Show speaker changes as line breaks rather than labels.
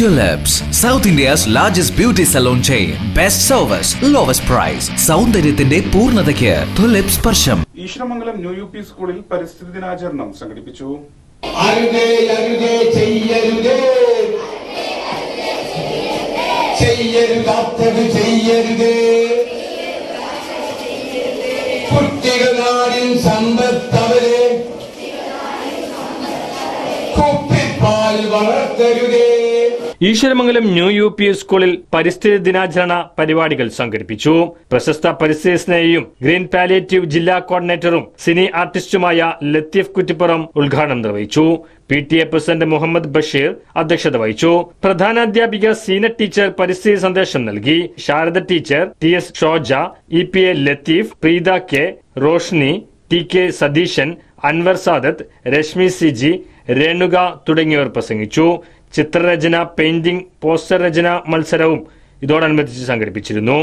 Tulips, South India's largest beauty salon chain. Best service, lowest price സൗന്ദര്യത്തിന്റെ പൂർണതയ്ക്ക് tulip സ്പർശം.
Eeswaramangalam new U P സ്കൂളിൽ പരിസ്ഥിതി ദിനാചരണം സംഘടിപ്പിച്ചു.
അരുതേ അരുതേ ചെയ്യരുതേ. ചെയ്യരുതാത്തത് ചെയ്യരുതേ. കുട്ടികളാടിൻ സമ്പത്തവരെ. കുപ്പിപ്പാൽ വളർത്തരുതേ.
ഈശ്വരമംഗലം ന്യൂ യു പി സ്കൂളിൽ പരിസ്ഥിതി ദിനാചരണ പരിപാടികൾ സംഘടിപ്പിച്ചു. പ്രശസ്ത പരിസ്ഥിതി സ്നേഹിയും ഗ്രീൻ പാലിയേറ്റീവ് ജില്ലാ കോർഡിനേറ്ററും സിനി ആർട്ടിസ്റ്റുമായ ലത്തീഫ് കുറ്റിപ്പുറം ഉദ്ഘാടനം നിർവഹിച്ചു. P T A president Muhammad Basheer അധ്യക്ഷത വഹിച്ചു. പ്രധാനാധ്യാപിക സീന ടീച്ചർ പരിസ്ഥിതി സന്ദേശം നൽകി. Sarada teacher T S Shoja E P A Latheef Preetha K Roshni T K Satheesan Anwar Sadath Reshmi Siji Renuka തുടങ്ങിയവർ പ്രസംഗിച്ചു. ചിത്രരചന പെയിന്റിംഗ് പോസ്റ്റർ രചന മത്സരവും ഇതോടനുബന്ധിച്ച് സംഘടിപ്പിച്ചിരുന്നു.